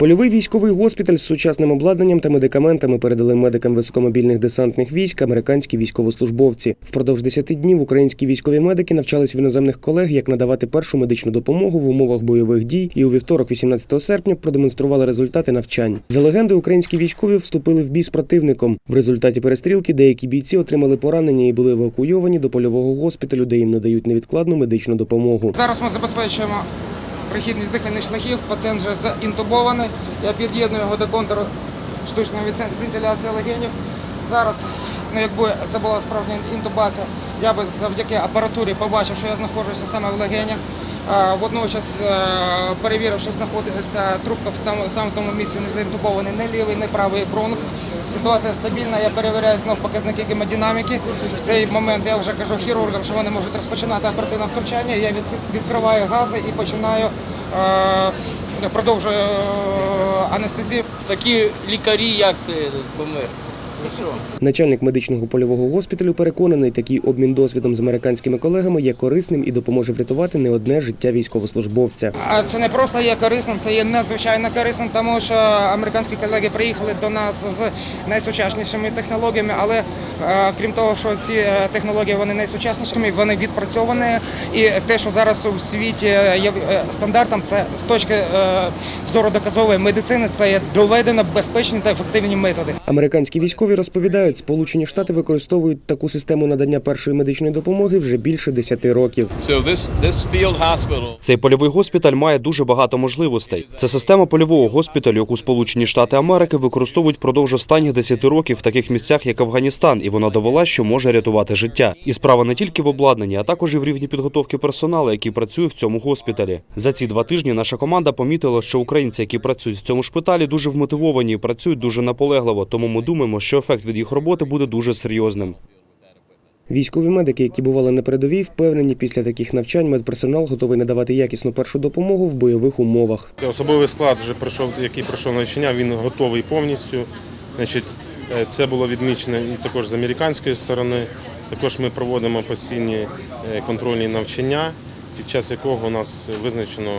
Польовий військовий госпіталь з сучасним обладнанням та медикаментами передали медикам високомобільних десантних військ американські військовослужбовці. Впродовж 10 днів українські військові медики навчались в іноземних колег, як надавати першу медичну допомогу в умовах бойових дій, і у вівторок, 18 серпня, продемонстрували результати навчань. За легендою, українські військові вступили в бій з противником. В результаті перестрілки деякі бійці отримали поранення і були евакуйовані до польового госпіталю, де їм надають невідкладну медичну допомогу. Зараз ми забезпечуємо прохідність дихальних шляхів, пацієнт вже заінтубований. Я під'єдную його до контуру штучної вентиляції легенів. Зараз, ну якби це була справжня інтубація, я би завдяки апаратурі побачив, що я знаходжуся саме в легенях. Водночас е, перевірив, що знаходиться трубка в тому саме в тому місці, не заінтубований не лівий, не правий бронх. Ситуація стабільна. Я перевіряю знов показники гемодинаміки. В цей момент я вже кажу хірургам, що вони можуть розпочинати оперативне втручання. Я від, відкриваю гази і починаю е, продовжую е, анестезію. Такі лікарі, як це помер. Начальник медичного польового госпіталю переконаний, такий обмін досвідом з американськими колегами є корисним і допоможе врятувати не одне життя військовослужбовця. А це не просто є корисним, це є надзвичайно корисним, тому що американські колеги приїхали до нас з найсучаснішими технологіями, але е, крім того, що ці е, технології вони найсучаснішими, вони відпрацьовані. І те, що зараз у світі є е, стандартом, це з точки зору доказової медицини, це є доведено безпечні та ефективні методи. Американські військові розповідають, Сполучені Штати використовують таку систему надання першої медичної допомоги вже більше 10 років. Цей польовий госпіталь має дуже багато можливостей. Це система польового госпіталю, яку Сполучені Штати Америки використовують впродовж останніх 10 років в таких місцях, як Афганістан, і вона довела, що може рятувати життя. І справа не тільки в обладнанні, а також і в рівні підготовки персоналу, який працює в цьому госпіталі. За ці два тижні наша команда помітила, що українці, які працюють в цьому шпиталі, дуже вмотивовані і працюють дуже наполегливо. Тому ми думаємо, що ефект від їх роботи буде дуже серйозним. Військові медики, які бували на передовій, впевнені, після таких навчань медперсонал готовий надавати якісну першу допомогу в бойових умовах. Особовий склад, вже пройшов, який пройшов навчання, він готовий повністю. Значить, е, це було відмічено і також з американської сторони. Також ми проводимо постійні е, контрольні навчання, під час якого у нас визначено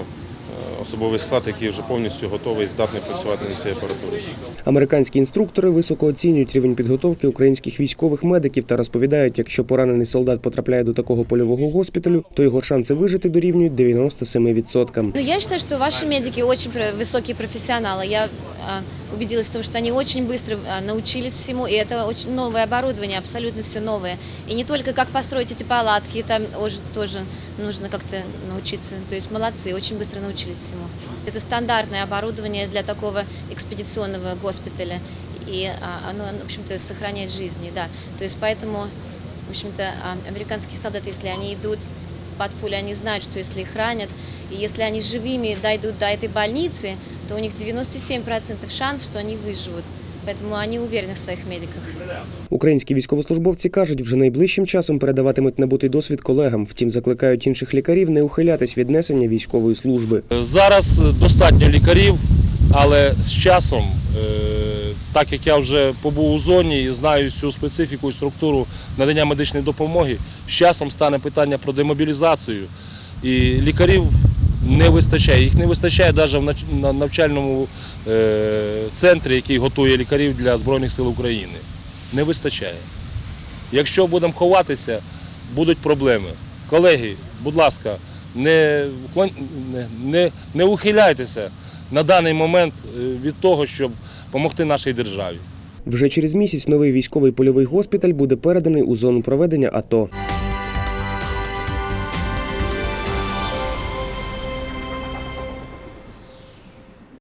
особовий склад, який вже повністю готовий і здатний працювати на цій апаратурі. Американські інструктори високо оцінюють рівень підготовки українських військових медиків та розповідають, якщо поранений солдат потрапляє до такого польового госпіталю, то його шанси вижити дорівнюють 97%. Ну, я вважаю, що ваші медики дуже про- професіонали. профессионалы. Я убедилась в том, что они очень быстро а, научились всему, и это очень новое оборудование, абсолютно все новое. И не только как построить эти палатки, там тоже нужно как-то научиться. То есть молодцы, очень быстро научились всему. Это стандартное оборудование для такого экспедиционного госпиталя, и а, оно, в общем-то, сохраняет жизни, да. То есть поэтому, в общем-то, а, американские солдаты, если они идут под пули, они знают, что если их ранят, и если они живыми дойдут до этой больницы, то у них 97% шанс, что они выживут. Поэтому они уверены в своих медиках. Українські військовослужбовці кажуть, вже найближчим часом передаватимуть набутий досвід колегам. Втім, закликають інших лікарів не ухилятись від несення військової служби. Зараз достатньо лікарів, але з часом, е, так як я вже побув у зоні і знаю всю специфіку і структуру надання медичної допомоги, з часом стане питання про демобілізацію. І лікарів не вистачає. Їх не вистачає навіть в на навчальному е, центрі, який готує лікарів для Збройних сил України. Не вистачає. Якщо будемо ховатися, будуть проблеми. Колеги, будь ласка, не, не, не, не ухиляйтеся на даний момент е, від того, щоб допомогти нашій державі. Вже через місяць новий військовий польовий госпіталь буде переданий у зону проведення АТО.